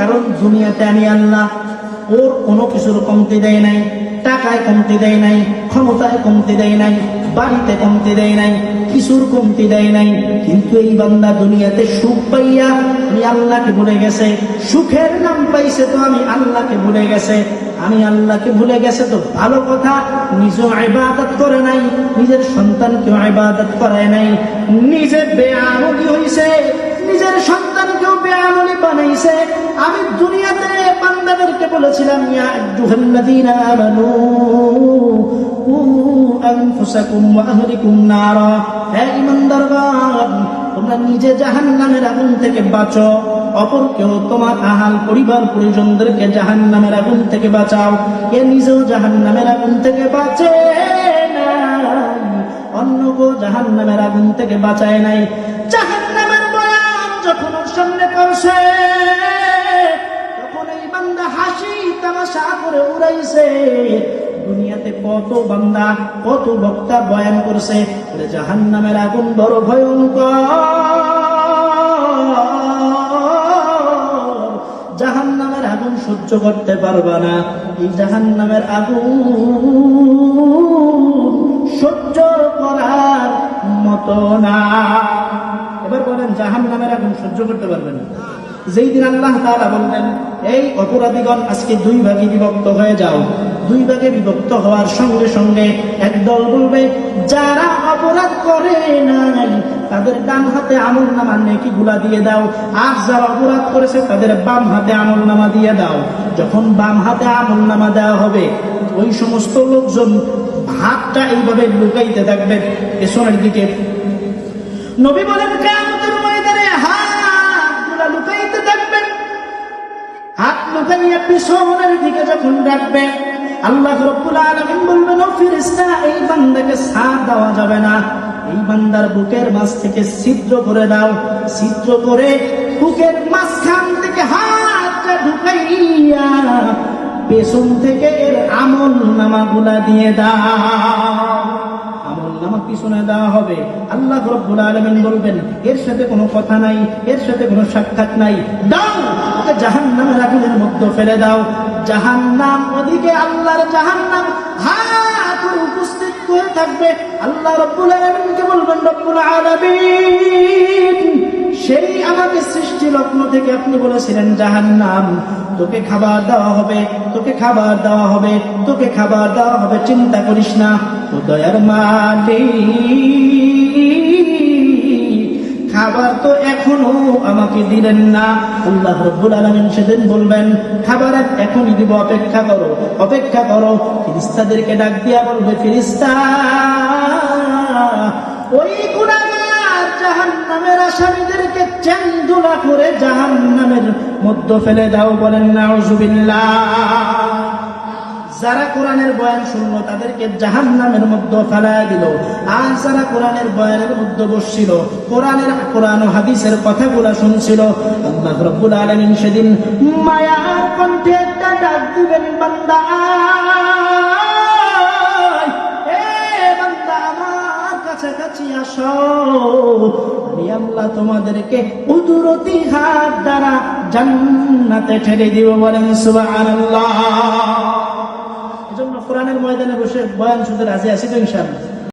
কারণ দুনিয়াতে আমি আল্লাহ ওর কোনো কিছুর কমতি দেয় নাই, টাকায় কমতি দেয় নাই, ক্ষমতায় কমতি দেয় নাই, বাড়িতে কমতি দেয় নাই, কিছুর কমতি দেয় নাই। কিন্তু এই বান্দা দুনিয়াতে সুখ পাইয়া আমি আল্লাহকে ভুলে গেছে, সুখের নাম পাইছে তো আমি আল্লাহকে ভুলে গেছে। আমি আল্লাহকে ভুলে গেছে তো ভালো কথা, নিজেও ইবাদত করে নাই, নিজের সন্তানকেও ইবাদত করায় নাই। নিজে বেআমলি হইছে, নিজের সন্তানকেও বেআমলি বানাইছে আমি দুনিয়াতে বান্দাদেরকে বলেছিলাম, ইয়া আইয়ুহাল্লাযীনা আমানু আনফুসাকুম ওয়া আহলিকুম নারা, হে তোমরা নিজে জাহান্নামের আগুন থেকে বাঁচো তোমার আহাল পরিবার পরিজনদেরকে জাহান্নামের আগুন থেকে বাঁচাও, এ নিজেও জাহান্নামের আগুন থেকে বাঁচে নাই অন্য কেউ জাহান্নামের আগুন থেকে বাঁচায় নাই। জাহান্নামের করে দুনিয়াতে কত বান্দা, কত বক্তা বয়ান করছে জাহান নামের আগুন বড় ভয়ঙ্কর। জাহান নামের আগুন সহ্য করতে পারবা না। এই জাহান নামের আগুন সহ্য করার মতো না। এবার বলেন জাহান নামের আগুন সহ্য করতে পারবেন না। যেই দিন আল্লাহ তাআলা বললেন, এই অপরাধীগণ আজকে দুই ভাগে বিভক্ত হয়ে যাও। দুই ভাগে বিভক্ত হওয়ার সঙ্গে সঙ্গে একদল বলবে, যারা অপরাধ করে নাই, তাদের ডান হাতে আমল নামা নেকি গুলা দিয়ে দাও, আর যারা অপরাধ করেছে, তাদের বাম হাতে আমল নামা দিয়ে দাও। যখন বাম হাতে আমল নামা দেওয়া হবে, ওই সমস্ত লোকজন হাতটা এইভাবে লুকাইতে থাকবে পেছনের দিকে। নবী বলেন কেমতের লুকাইয়া পিছনের দিকে যখন রাখবে আল্লাহ রব্বুল আলামিন বলবেন, ও ফেরেশতা, এই বান্দাকে সাথ দেওয়া যাবে না। এই বান্দার বুকের মাছ থেকে ছিদ্র করে দাও। ছিদ্র করে বুকের মাঝখান থেকে হাতটা ঢুকাইয়া পেছন থেকে এর আমল নামাগুলা দিয়ে দাও। পিছনে দেওয়া হবে। আল্লাহ রব্বুল আলমেন বলবেন, এর সাথে কোনো কথা নাই, এর সাথে কোনো সাক্ষাৎ নাই। দাও, ওকে জাহান্নামের আগুনের মধ্যে ফেলে দাও। জাহান নাম ওদিকে আল্লাহর জাহান নাম হাত উপস্থিত হয়ে থাকবে। আল্লাহ রব্বুল আলমিনকে বলবেন, রব্বুল আলামিন আপনি বলেছিলেন, জাহান্নাম, তোকে খাবার দেওয়া হবে, তোকে খাবার দেওয়া হবে, তোকে খাবার দেওয়া হবে, চিন্তা করিস না ও দয়ার মালিক খাবার তো এখনও আমাকে দিলেন না। আল্লাহ রব্বুল আলমিন সেদিন বলবেন, খাবার এখনই দিব, অপেক্ষা করো অপেক্ষা করো। ফিরিস্তাদেরকে ডাক দিয়া বলবে, ফিরিস্তা, ওই গুণাগার জাহান নামের আসামিদেরকে চেন্দুলা করে জাহান নামের মধ্য ফেলে দাও বলেন না যারা কোরআনের বয়ান শুনলো, তাদেরকে জাহান নামের মধ্যে ফেলায় দিল। আর যারা কোরআনের বয়ানের মধ্যে বসছিল কোরআনের কোরআন হাদিসের কথাগুলা শুনছিল, আল্লাহ সেদিন মায়ার কণ্ঠে একটা ডাক দিবেন, বান্দা। কাছাকাছি আসো। আমি আল্লাহ তোমাদেরকে উদুরতি হাত দ্বারা জান্নাতে ঠেলে দিব বলেন সুবহানাল্লাহ। এজন্য কোরআনের ময়দানে বসে বয়ান শুনতে রাজি আছি তো ইনশাআল্লাহ।